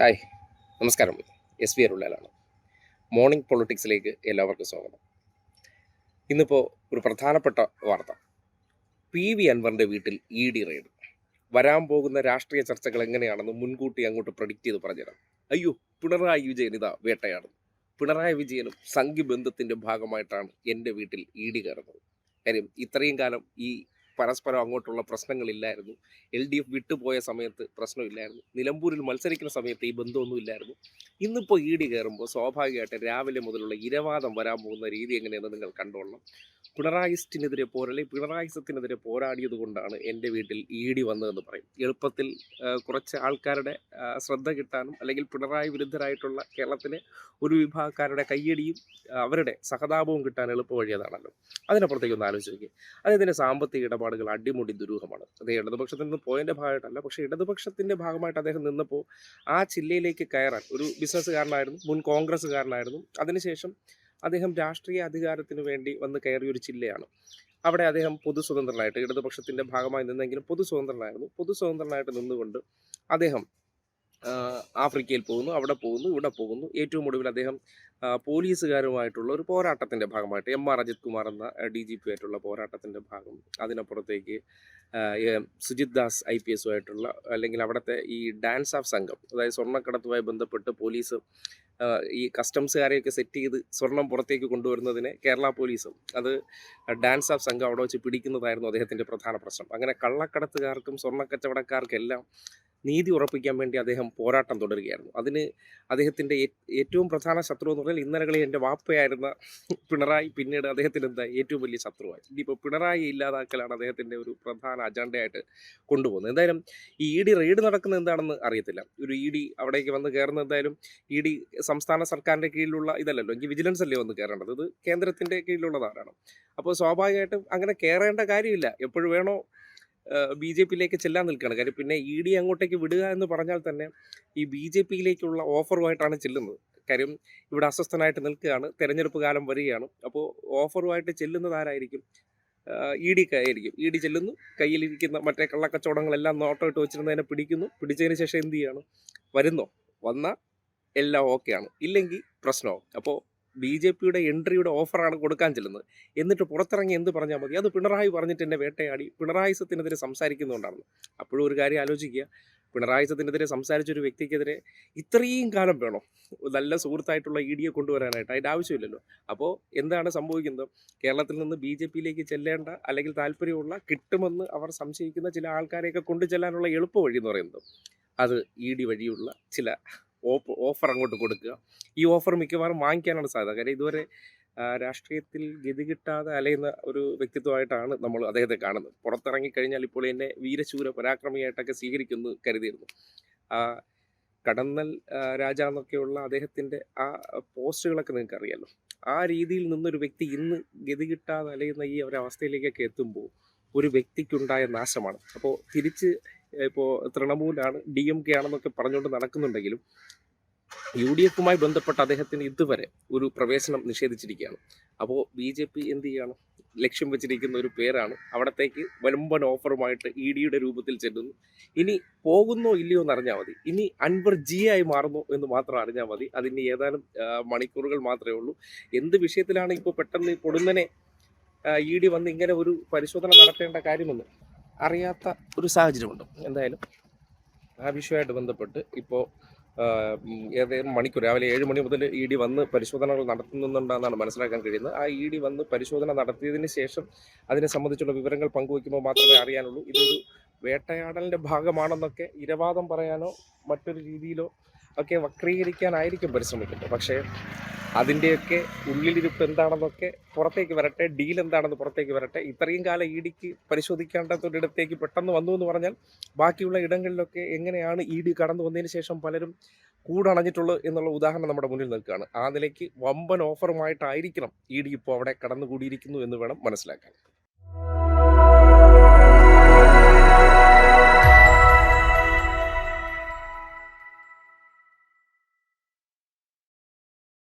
Hi. നമസ്കാരം. S V അരുള്ളാലാണ് morning പൊളിറ്റിക്സിലേക്ക് എല്ലാവർക്കും സ്വാഗതം. ഇന്നിപ്പോൾ ഒരു പ്രധാനപ്പെട്ട വാർത്ത. പി വി അൻവറിന്റെ വീട്ടിൽ ഇ ഡി റെയ്ഡ്. വരാൻ പോകുന്ന രാഷ്ട്രീയ ചർച്ചകൾ എങ്ങനെയാണെന്ന് മുൻകൂട്ടി അങ്ങോട്ട് പ്രഡിക്റ്റ് ചെയ്ത് പറഞ്ഞുതരാം. അയ്യോ പിണറായി വിജയൻ ഇതാ വേട്ടയാടുന്നു. പിണറായി വിജയനും സംഘബന്ധത്തിന്റെ ഭാഗമായിട്ടാണ് എന്റെ വീട്ടിൽ ഇ ഡി കയറുന്നത്. കാര്യം ഇത്രയും കാലം ഈ പരസ്പരം അങ്ങോട്ടുള്ള പ്രശ്നങ്ങളില്ലായിരുന്നു. എൽ ഡി എഫ് വിട്ടുപോയ സമയത്ത് പ്രശ്നമില്ലായിരുന്നു. നിലമ്പൂരിൽ മത്സരിക്കുന്ന സമയത്ത് ഈ ബന്ധമൊന്നും ഇല്ലായിരുന്നു. ഇന്നിപ്പോൾ ഇ ഡി കയറുമ്പോൾ സ്വാഭാവികമായിട്ട് രാവിലെ മുതലുള്ള ഇരവാദം വരാൻ പോകുന്ന രീതി എങ്ങനെയെന്ന് നിങ്ങൾ കണ്ടോളണം. പിണറായിസ്റ്റിനെതിരെ പോരല്ലേ പിണറായിസത്തിനെതിരെ പോരാടിയത് കൊണ്ടാണ് എന്റെ വീട്ടിൽ ഇ ഡി വന്നതെന്ന് പറയും. എളുപ്പത്തിൽ കുറച്ച് ആൾക്കാരുടെ ശ്രദ്ധ കിട്ടാനും അല്ലെങ്കിൽ പിണറായി വിരുദ്ധരായിട്ടുള്ള കേരളത്തിലെ ഒരു വിഭാഗക്കാരുടെ കയ്യടിയും അവരുടെ സഹതാപവും കിട്ടാൻ എളുപ്പ വഴി അതാണല്ലോ അതിനപ്പുറത്തേക്ക് ഒന്ന് ആലോചിച്ച് നോക്കി അദ്ദേഹത്തിന്റെ സാമ്പത്തിക ഇടപാടുകൾ അടിമുടി ദുരൂഹമാണ്. അത് ഇടതുപക്ഷത്തിൽ നിന്ന് പോയതിന്റെ ഭാഗമായിട്ടല്ല പക്ഷേ ഇടതുപക്ഷത്തിന്റെ ഭാഗമായിട്ട് അദ്ദേഹം നിന്നപ്പോൾ ആ ജില്ലയിലേക്ക് കയറാൻ ഒരു ബിസിനസ്സുകാരനായിരുന്നു മുൻ കോൺഗ്രസ്സുകാരനായിരുന്നു. അതിനുശേഷം അദ്ദേഹം രാഷ്ട്രീയ അധികാരത്തിന് വേണ്ടി വന്ന് കയറിയ ഒരു ജില്ലയാണ് അവിടെ അദ്ദേഹം പൊതു സ്വതന്ത്രനായിട്ട് ഇടതുപക്ഷത്തിന്റെ ഭാഗമായി നിന്നെങ്കിലും പൊതു സ്വതന്ത്രനായിരുന്നു പൊതു സ്വതന്ത്രനായിട്ട് നിന്നുകൊണ്ട് അദ്ദേഹം ആഫ്രിക്കയിൽ പോകുന്നു അവിടെ പോകുന്നു ഇവിടെ പോകുന്നു. ഏറ്റവും ഒടുവിൽ അദ്ദേഹം പോലീസുകാരുമായിട്ടുള്ള ഒരു പോരാട്ടത്തിന്റെ ഭാഗമായിട്ട് എം ആർ അജിത് കുമാർ എന്ന ഡി ജി പി ആയിട്ടുള്ള പോരാട്ടത്തിന്റെ ഭാഗം. അതിനപ്പുറത്തേക്ക് സുജിത് ദാസ് ഐ പി എസുമായിട്ടുള്ള അല്ലെങ്കിൽ അവിടുത്തെ ഈ ഡാൻസ് ഓഫ് സംഘം അതായത് സ്വർണക്കടത്തുമായി ബന്ധപ്പെട്ട് പോലീസ് ഈ കസ്റ്റംസുകാരെയൊക്കെ സെറ്റ് ചെയ്ത് സ്വർണം പുറത്തേക്ക് കൊണ്ടുവരുന്നതിനെ കേരള പോലീസും അത് ഡാൻസ് ഓഫ് സംഘം അവിടെ വെച്ച് പിടിക്കുന്നതായിരുന്നു അദ്ദേഹത്തിന്റെ പ്രധാന പ്രശ്നം. അങ്ങനെ കള്ളക്കടത്തുകാർക്കും സ്വർണക്കച്ചവടക്കാർക്കെല്ലാം നീതി ഉറപ്പിക്കാൻ വേണ്ടി അദ്ദേഹം പോരാട്ടം തുടരുകയായിരുന്നു. അതിന് അദ്ദേഹത്തിന്റെ ഏറ്റവും പ്രധാന ശത്രു എന്ന് പറഞ്ഞാൽ ഇന്നലകളിൽ എന്റെ വാപ്പയായിരുന്ന പിണറായി പിന്നീട് അദ്ദേഹത്തിന് എന്താ ഏറ്റവും വലിയ ശത്രുവായി. ഇനിയിപ്പോൾ പിണറായി ഇല്ലാതാക്കലാണ് അദ്ദേഹത്തിന്റെ ഒരു പ്രധാന അജണ്ടയായിട്ട് കൊണ്ടുപോകുന്നത്. എന്തായാലും ഈ ഇ ഡി റെയ്ഡ് നടക്കുന്നത് എന്താണെന്ന് അറിയത്തില്ല. ഒരു ഇ ഡി അവിടേക്ക് വന്ന് കയറുന്ന എന്തായാലും ഇ ഡി സംസ്ഥാന സർക്കാരിന്റെ കീഴിലുള്ള ഇതല്ലല്ലോ എനിക്ക് വിജിലൻസ് അല്ലേ വന്ന് കയറേണ്ടത്? ഇത് കേന്ദ്രത്തിന്റെ കീഴിലുള്ളതാണ് അപ്പോൾ സ്വാഭാവികമായിട്ടും അങ്ങനെ കയറേണ്ട കാര്യമില്ല. എപ്പോഴും വേണോ ബി ജെ പിയിലേക്ക് ചെല്ലാൻ നിൽക്കുകയാണ്. കാര്യം പിന്നെ ഇ ഡി അങ്ങോട്ടേക്ക് വിടുക എന്ന് പറഞ്ഞാൽ തന്നെ ഈ ബി ജെ പിയിലേക്കുള്ള ഓഫറുമായിട്ടാണ് ചെല്ലുന്നത്. കാര്യം ഇവിടെ അസ്വസ്ഥനായിട്ട് നിൽക്കുകയാണ്. തെരഞ്ഞെടുപ്പ് കാലം വരികയാണ്. അപ്പോൾ ഓഫറുമായിട്ട് ചെല്ലുന്നത് ആരായിരിക്കും? ഇ ഡി ആയിരിക്കും. ഇ ഡി ചെല്ലുന്നു. കയ്യിലിരിക്കുന്ന മറ്റേ കള്ളക്കച്ചവടങ്ങളെല്ലാം നോട്ടം ഇട്ട് വെച്ചിരുന്നതിനെ പിടിക്കുന്നു. പിടിച്ചതിന് ശേഷം എന്ത് ചെയ്യാണ്? വരുന്നോ? വന്നാൽ എല്ലാം ഓക്കെയാണ് ഇല്ലെങ്കിൽ പ്രശ്നമാവും അപ്പോൾ ബി ജെ പിയുടെ എൻട്രിയുടെ ഓഫറാണ് കൊടുക്കാൻ ചെല്ലുന്നത്. എന്നിട്ട് പുറത്തിറങ്ങി എന്ത് പറഞ്ഞാൽ മതി? അത് പിണറായി പറഞ്ഞിട്ട് എന്നെ വേട്ടയാടി. പിണറായി സത്തിനെതിരെ സംസാരിക്കുന്നുണ്ടാണ് അപ്പോഴും ഒരു കാര്യം ആലോചിക്കുക. പിണറായിസത്തിനെതിരെ സംസാരിച്ച ഒരു വ്യക്തിക്കെതിരെ ഇത്രയും കാലം വേണം നല്ല സുഹൃത്തായിട്ടുള്ള ഇ ഡിയെ കൊണ്ടുവരാനായിട്ട്. അതിന്റെ ആവശ്യമില്ലല്ലോ. അപ്പോൾ എന്താണ് സംഭവിക്കുന്നത്? കേരളത്തിൽ നിന്ന് ബി ജെ പിയിലേക്ക് ചെല്ലേണ്ട അല്ലെങ്കിൽ താല്പര്യമുള്ള കിട്ടുമെന്ന് അവർ സംശയിക്കുന്ന ചില ആൾക്കാരെയൊക്കെ കൊണ്ടു ചെല്ലാനുള്ള എളുപ്പ വഴി എന്ന് പറയുന്നത് അത് ഇ ഡി വഴിയുള്ള ചില ഓഫർ അങ്ങോട്ട് കൊടുക്കുക. ഈ ഓഫർ മിക്കവാറും വാങ്ങിക്കാനാണ് സാധ്യത. കാര്യം ഇതുവരെ രാഷ്ട്രീയത്തിൽ ഗതി കിട്ടാതെ അലയുന്ന ഒരു വ്യക്തിത്വമായിട്ടാണ് നമ്മൾ അദ്ദേഹത്തെ കാണുന്നത്. പുറത്തിറങ്ങിക്കഴിഞ്ഞാൽ ഇപ്പോൾ എന്നെ വീരശൂര പരാക്രമിയായിട്ടൊക്കെ സ്വീകരിക്കുന്നു കരുതിയിരുന്നു. ആ കടന്നൽ രാജ എന്നൊക്കെയുള്ള അദ്ദേഹത്തിന്റെ ആ പോസ്റ്റുകളൊക്കെ നിങ്ങൾക്ക് അറിയാലോ ആ രീതിയിൽ നിന്നൊരു വ്യക്തി ഇന്ന് ഗതി കിട്ടാതെ അലയുന്ന ഈ ഒരവസ്ഥയിലേക്കൊക്കെ എത്തുമ്പോൾ ഒരു വ്യക്തിക്കുണ്ടായ നാശമാണ്. അപ്പോൾ തിരിച്ച് ഇപ്പോൾ തൃണമൂലാണ് ഡി എം കെ ആണെന്നൊക്കെ പറഞ്ഞുകൊണ്ട് നടക്കുന്നുണ്ടെങ്കിലും യു ഡി എഫുമായി ബന്ധപ്പെട്ട് അദ്ദേഹത്തിന് ഇതുവരെ ഒരു പ്രവേശനം നിഷേധിച്ചിരിക്കുകയാണ്. അപ്പോൾ ബി ജെ പി എന്ത് ചെയ്യാണ്? ലക്ഷ്യം വെച്ചിരിക്കുന്ന ഒരു പേരാണ്. അവിടത്തേക്ക് വലമ്പൻ ഓഫറുമായിട്ട് ഇ ഡിയുടെ രൂപത്തിൽ ചെല്ലുന്നു. ഇനി പോകുന്നോ ഇല്ലയോ എന്ന് അറിഞ്ഞാൽ മതി. ഇനി അൻവർ ജി ആയി മാറുന്നു എന്ന് മാത്രം അറിഞ്ഞാൽ മതി. അതിന് ഏതാനും മണിക്കൂറുകൾ മാത്രമേ ഉള്ളൂ. എന്ത് വിഷയത്തിലാണ് ഇപ്പോൾ പെട്ടെന്ന് പൊടുന്നനെ ഇ ഡി വന്ന് ഇങ്ങനെ ഒരു പരിശോധന നടത്തേണ്ട കാര്യമെന്ന് അറിയാത്ത ഒരു സാഹചര്യമുണ്ട്. എന്തായാലും ആ വിഷയമായിട്ട് ബന്ധപ്പെട്ട് ഇപ്പോൾ മണിക്കൂർ രാവിലെ ഏഴ് മണി മുതൽ ഇ ഡി വന്ന് പരിശോധനകൾ നടത്തുന്നുണ്ടെന്നാണ് മനസ്സിലാക്കാൻ കഴിയുന്നത്. ആ ഇ ഡി വന്ന് പരിശോധന നടത്തിയതിന് ശേഷം അതിനെ സംബന്ധിച്ചുള്ള വിവരങ്ങൾ പങ്കുവയ്ക്കുമ്പോൾ മാത്രമേ അറിയാനുള്ളൂ. ഇതൊരു വേട്ടയാടലിന്റെ ഭാഗമാണെന്നൊക്കെ ഇരവാദം പറയാനോ മറ്റൊരു രീതിയിലോ ഒക്കെ വക്രീകരിക്കാനായിരിക്കും പരിശ്രമിക്കുന്നത്. പക്ഷേ അതിന്റെയൊക്കെ ഉള്ളിലിരിപ്പ് എന്താണെന്നൊക്കെ പുറത്തേക്ക് വരട്ടെ ഡീൽ എന്താണെന്ന് പുറത്തേക്ക് വരട്ടെ ഇത്രയും കാലം ഇ ഡിക്ക് പരിശോധിക്കേണ്ടതൊരിടത്തേക്ക് പെട്ടെന്ന് വന്നു എന്ന് പറഞ്ഞാൽ ബാക്കിയുള്ള ഇടങ്ങളിലൊക്കെ എങ്ങനെയാണ് ഇ ഡി കടന്നു വന്നതിന് ശേഷം പലരും കൂടണഞ്ഞിട്ടുള്ളത് എന്നുള്ള ഉദാഹരണം നമ്മുടെ മുന്നിൽ നിൽക്കുകയാണ്. ആ നിലയ്ക്ക് വമ്പൻ ഓഫറുമായിട്ടായിരിക്കണം ഇ ഡി ഇപ്പോൾ അവിടെ കടന്നുകൂടിയിരിക്കുന്നു എന്ന് വേണം മനസ്സിലാക്കാൻ.